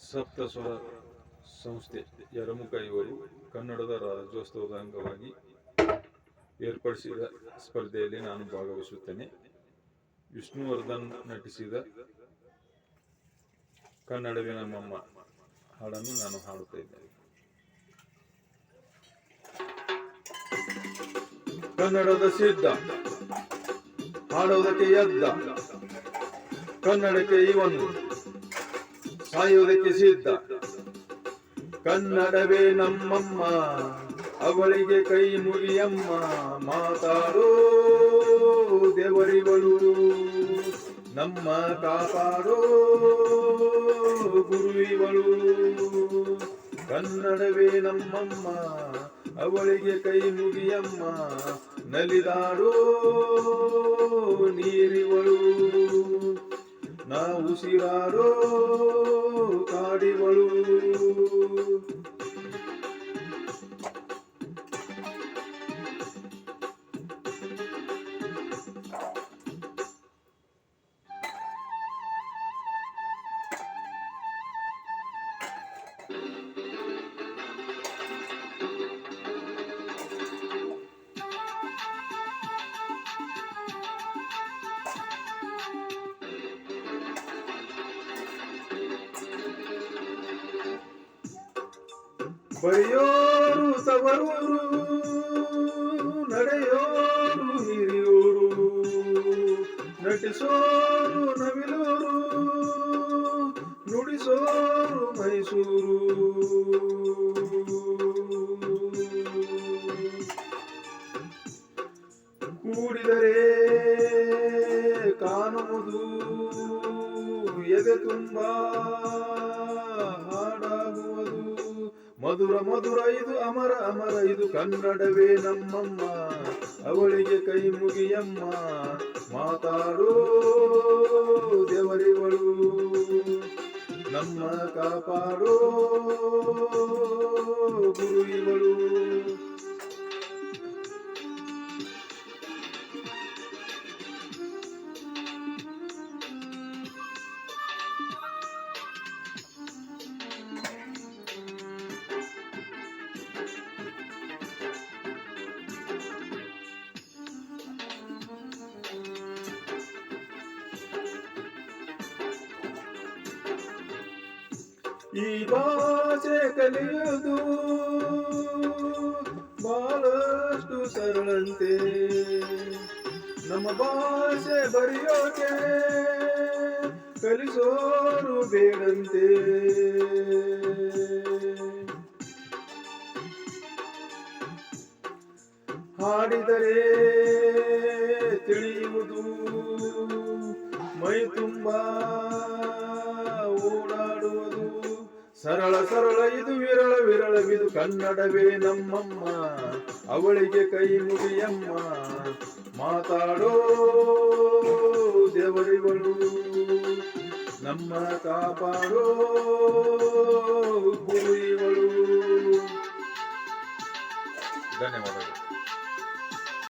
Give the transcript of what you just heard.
ಸಪ್ತಸ್ವರ ಸಂಸ್ಥೆ ಯರಮುಖ ಇವರು ಕನ್ನಡದ ರಾಜ್ಯೋತ್ಸವದ ಅಂಗವಾಗಿ ಏರ್ಪಡಿಸಿದ ಸ್ಪರ್ಧೆಯಲ್ಲಿ ನಾನು ಭಾಗವಹಿಸುತ್ತೇನೆ. ವಿಷ್ಣುವರ್ಧನ್ ನಟಿಸಿದ ಕನ್ನಡವೇ ನಮ್ಮಮ್ಮ ಹಾಡನ್ನು ನಾನು ಹಾಡುತ್ತಿದ್ದೇನೆ ಕನ್ನಡದ ಸಿದ್ಧ ಹಾಡೋದಕ್ಕೆ ಎದ್ದ ಕನ್ನಡಕ್ಕೆ ಇವನು ಸಾಯುವುದಕ್ಕೆ ಸಿದ್ಧ ಕನ್ನಡವೇ ನಮ್ಮಮ್ಮ, ಅವಳಿಗೆ ಕೈ ಮುಗಿಯಮ್ಮ, ಮಾತಾಡೋ ದೇವರಿಗಳು ನಮ್ಮ ಕಾಪಾಡೋ ಗುರುವಿಗಳು ಕನ್ನಡವೇ ನಮ್ಮಮ್ಮ, ಅವಳಿಗೆ ಕೈ ಮುಗಿಯಮ್ಮ, ನಲಿದಾಡೋ ನೀರಿವಳು. ನಾವು ಉಸಿರಾಡೋ ಬರೆಯೋರು ಸವರೂರು ನಡೆಯೋರು ಹಿರಿಯೂರು ನಟಿಸೋರು ನವಿಲೂರು ನುಡಿಸೋರು ಮೈಸೂರು. ಕೂಡಿದರೆ ಕಾಣುವುದು ಎದೆ ತುಂಬ ಮಧುರ ಮಧುರ ಇದು ಅಮರ ಅಮರ ಇದು ಕನ್ನಡವೇ ನಮ್ಮಮ್ಮ. ಅವಳಿಗೆ ಕೈ ಮುಗಿಯಮ್ಮ. ಮಾತಾಡೋ ದೇವರಿಗಳು ನಮ್ಮ ಕಾಪಾಡೋ ಗುರುವಿಗಳು ಈ ಭಾಷೆ ಕಲಿಯುವುದು ಬಹಳಷ್ಟು ಸರಳಂತೆ ನಮ್ಮ ಭಾಷೆ ಬರೆಯೋಕೆ ಕಲಿಸೋರು ಬೇಡಂತೆ. ಹಾಡಿದರೆ ತಿಳಿಯುವುದು ಮೈ ತುಂಬ ಸರಳ ಸರಳ, ಇದು ವಿರಳ ವಿರಳವಿದು ಕನ್ನಡವೇ ನಮ್ಮಮ್ಮ. ಅವಳಿಗೆ ಕೈ ಮುಗಿಯಮ್ಮ. ಮಾತಾಡೋ ದೇವರಿಗಳು ನಮ್ಮ ಕಾಪಾಡೋ ಗುರುಗಳು ಧನ್ಯವಾದಗಳು.